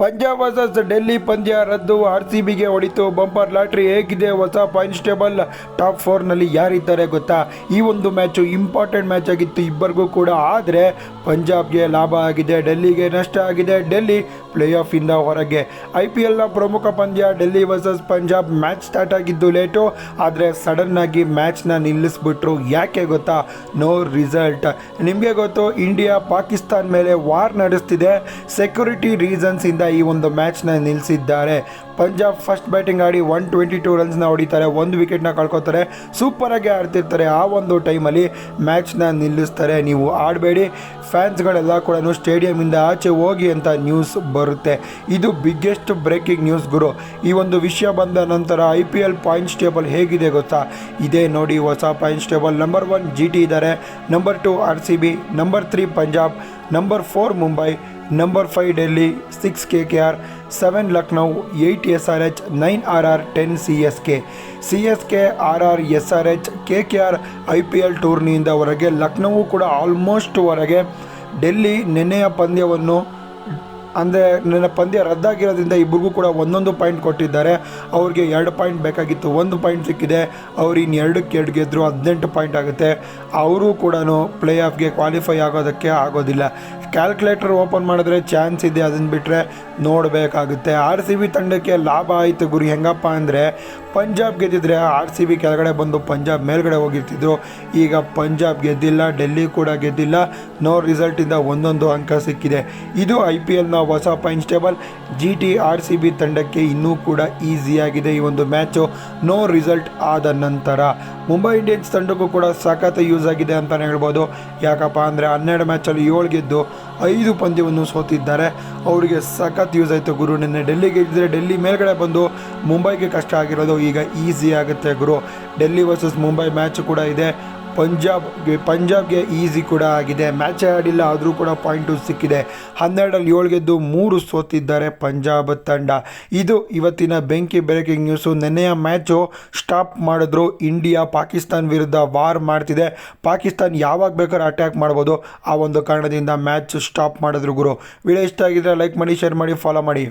Punjab versus Delhi ಪಂದ್ಯ ರದ್ದು. R C ಬಿಗೆ ಹೊಡಿತು ಬಂಪರ್ ಲಾಟ್ರಿ. ಹೇಗಿದೆ ಹೊಸ ಪಾಯಿಂಟ್ಸ್ ಟೇಬಲ್ ಟಾಪ್ ಫೋರ್ನಲ್ಲಿ ಯಾರಿದ್ದಾರೆ ಗೊತ್ತಾ? ಈ ಒಂದು ಮ್ಯಾಚು ಇಂಪಾರ್ಟೆಂಟ್ ಮ್ಯಾಚ್ ಆಗಿತ್ತು ಇಬ್ಬರಿಗೂ ಕೂಡ. ಆದರೆ ಪಂಜಾಬ್ಗೆ ಲಾಭ ಆಗಿದೆ, ಡೆಲ್ಲಿಗೆ ನಷ್ಟ ಆಗಿದೆ. ಡೆಲ್ಲಿ ಪ್ಲೇ ಆಫಿಂದ ಹೊರಗೆ. ಐ ಪಿ ಎಲ್ನ ಪ್ರಮುಖ ಪಂದ್ಯ Delhi versus Punjab. Match start ಆಗಿದ್ದು ಲೇಟು. ಆದರೆ ಸಡನ್ನಾಗಿ ಮ್ಯಾಚ್ನ ನಿಲ್ಲಿಸ್ಬಿಟ್ರು. ಯಾಕೆ ಗೊತ್ತಾ? No result. ನಿಮಗೆ ಗೊತ್ತು, ಇಂಡಿಯಾ ಪಾಕಿಸ್ತಾನ್ ಮೇಲೆ ವಾರ್ ನಡೆಸ್ತಿದೆ. ಸೆಕ್ಯೂರಿಟಿ ರೀಸನ್ಸಿಂದ ಈ ಒಂದು ಮ್ಯಾಚ್ನ ನಿಲ್ಲಿಸಿದ್ದಾರೆ ಪಂಜಾಬ್ ಫಸ್ಟ್ ಬ್ಯಾಟಿಂಗ್ ಆಡಿ ಒನ್ ಟ್ವೆಂಟಿ ಟೂ ರನ್ಸ್ನ ಹೊಡಿತಾರೆ, ಒಂದು ವಿಕೆಟ್ನ ಕಳ್ಕೊತಾರೆ ಸೂಪರಾಗಿ ಆಡ್ತಿರ್ತಾರೆ ಆ ಒಂದು ಟೈಮಲ್ಲಿ ಮ್ಯಾಚ್ನ ನಿಲ್ಲಿಸ್ತಾರೆ. ನೀವು ಆಡಬೇಡಿ ಫ್ಯಾನ್ಸ್ಗಳೆಲ್ಲ ಕೂಡ ಸ್ಟೇಡಿಯಮಿಂದ ಆಚೆ ಹೋಗಿ ಅಂತ ನ್ಯೂಸ್ ಬರುತ್ತೆ. ಇದು ಬಿಗ್ಗೆಸ್ಟ್ ಬ್ರೇಕಿಂಗ್ ನ್ಯೂಸ್ ಗುರು. ಈ ಒಂದು ವಿಷಯ ಬಂದ ನಂತರ I P L points table ಹೇಗಿದೆ ಗೊತ್ತಾ? ಇದೇ ನೋಡಿ ಹೊಸ points table number one G T ಇದ್ದಾರೆ number two R C B number three Punjab number four Mumbai number five Delhi six K K R seven Lucknow eight S R H nine R R ten C S K. C S K, R R, S R H, K K R, I P L ಟೂರ್ನಿಯಿಂದ ಹೊರಗೆ ಲಕ್ನೋವು ಕೂಡ almost ಹೊರಗೆ. ಡೆಲ್ಲಿ ನಿನ್ನೆಯ ಪಂದ್ಯವನ್ನು ಅಂದರೆ ನನ್ನ ಪಂದ್ಯ ರದ್ದಾಗಿರೋದ್ರಿಂದ ಇಬ್ಬರಿಗೂ ಕೂಡ ಒಂದೊಂದು ಪಾಯಿಂಟ್ ಕೊಟ್ಟಿದ್ದಾರೆ. ಅವ್ರಿಗೆ ಎರಡು ಪಾಯಿಂಟ್ ಬೇಕಾಗಿತ್ತು. ಒಂದು ಪಾಯಿಂಟ್ ಸಿಕ್ಕಿದೆ. ಅವ್ರು ಇನ್ನು ಎರಡಕ್ಕೆ ಎರಡು ಗೆದ್ದರು ಹದಿನೆಂಟು ಪಾಯಿಂಟ್ ಆಗುತ್ತೆ. ಅವರು ಕೂಡ ಪ್ಲೇ ಆಫ್ಗೆ ಕ್ವಾಲಿಫೈ ಆಗೋದಕ್ಕೆ ಆಗೋದಿಲ್ಲ. ಕ್ಯಾಲ್ಕುಲೇಟರ್ ಓಪನ್ ಮಾಡಿದ್ರೆ ಚಾನ್ಸ್ ಇದೆ ಅದನ್ನು ಬಿಟ್ಟರೆ ನೋಡಬೇಕಾಗುತ್ತೆ. ಆರ್ ಸಿ ಬಿ ತಂಡಕ್ಕೆ ಲಾಭ ಆಯಿತು ಗುರಿ. ಹೆಂಗಪ್ಪ ಅಂದರೆ ಪಂಜಾಬ್ ಗೆದ್ದಿದ್ರೆ ಆರ್ ಸಿ ಬಿ ಕೆಳಗಡೆ ಬಂದು ಪಂಜಾಬ್ ಮೇಲ್ಗಡೆ ಹೋಗಿರ್ತಿದ್ರು. ಈಗ ಪಂಜಾಬ್ ಗೆದ್ದಿಲ್ಲ, ಡೆಲ್ಲಿ ಕೂಡ ಗೆದ್ದಿಲ್ಲ. ನೋ ರಿಸಲ್ಟಿಂದ ಒಂದೊಂದು ಅಂಕ ಸಿಕ್ಕಿದೆ. ಇದು ಐ ಪಿ ಎಲ್ನ ಹೊಸ unstable table G T R C B ತಂಡಕ್ಕೆ ಇನ್ನೂ ಕೂಡ ಈಸಿಯಾಗಿದೆ ಈ ಒಂದು ಮ್ಯಾಚು ನೋ ರಿಸಲ್ಟ್ ಆದ ನಂತರ. ಮುಂಬೈ ಇಂಡಿಯನ್ಸ್ ತಂಡಕ್ಕೂ ಕೂಡ ಸಖತ್ ಯೂಸ್ ಆಗಿದೆ ಅಂತಲೇ ಹೇಳ್ಬೋದು. ಯಾಕಪ್ಪ ಅಂದರೆ ಹನ್ನೆರಡು ಮ್ಯಾಚಲ್ಲಿ ಏಳು ಗೆದ್ದು ಐದು ಪಂದ್ಯವನ್ನು ಸೋತಿದ್ದಾರೆ. ಅವರಿಗೆ ಸಖತ್ ಯೂಸ್ ಆಯಿತು ಗುರು. ನಿನ್ನೆ ಡೆಲ್ಲಿಗೆ ಗೆದ್ದಿದ್ರೆ ಡೆಲ್ಲಿ ಮೇಲ್ಗಡೆ ಬಂದು ಮುಂಬೈಗೆ ಕಷ್ಟ ಆಗಿರೋದು. ಈಗ ಈಸಿ ಆಗುತ್ತೆ ಗುರು. ಡೆಲ್ಲಿ ವರ್ಸಸ್ ಮುಂಬೈ ಮ್ಯಾಚ್ ಕೂಡ ಇದೆ. ಪಂಜಾಬ್ಗೆ ಪಂಜಾಬ್ಗೆ ಈಸಿ ಕೂಡ ಆಗಿದೆ. ಮ್ಯಾಚೇ ಆಡಿಲ್ಲ, ಆದರೂ ಕೂಡ ಪಾಯಿಂಟು ಸಿಕ್ಕಿದೆ. ಹನ್ನೆರಡರಲ್ಲಿ ಏಳು ಗೆದ್ದು ಮೂರು ಸೋತಿದ್ದಾರೆ ಪಂಜಾಬ್ ತಂಡ. ಇದು ಇವತ್ತಿನ ಬೆಂಕಿ ಬ್ರೇಕಿಂಗ್ ನ್ಯೂಸು ನೆನ್ನೆಯ ಮ್ಯಾಚು ಸ್ಟಾಪ್ ಮಾಡಿದ್ರು ಇಂಡಿಯಾ, ಪಾಕಿಸ್ತಾನ್ ವಿರುದ್ಧ ವಾರ್ ಮಾಡ್ತಿದೆ. ಪಾಕಿಸ್ತಾನ್ ಯಾವಾಗ ಬೇಕಾದ್ರೂ ಅಟ್ಯಾಕ್ ಮಾಡ್ಬೋದು. ಆ ಒಂದು ಕಾರಣದಿಂದ ಮ್ಯಾಚ್ ಸ್ಟಾಪ್ ಮಾಡಿದ್ರು ಗುರು. ವಿಡಿಯೋ ಇಷ್ಟ ಆಗಿದ್ರೆ ಲೈಕ್ ಮಾಡಿ ಶೇರ್ ಮಾಡಿ ಫಾಲೋ ಮಾಡಿ.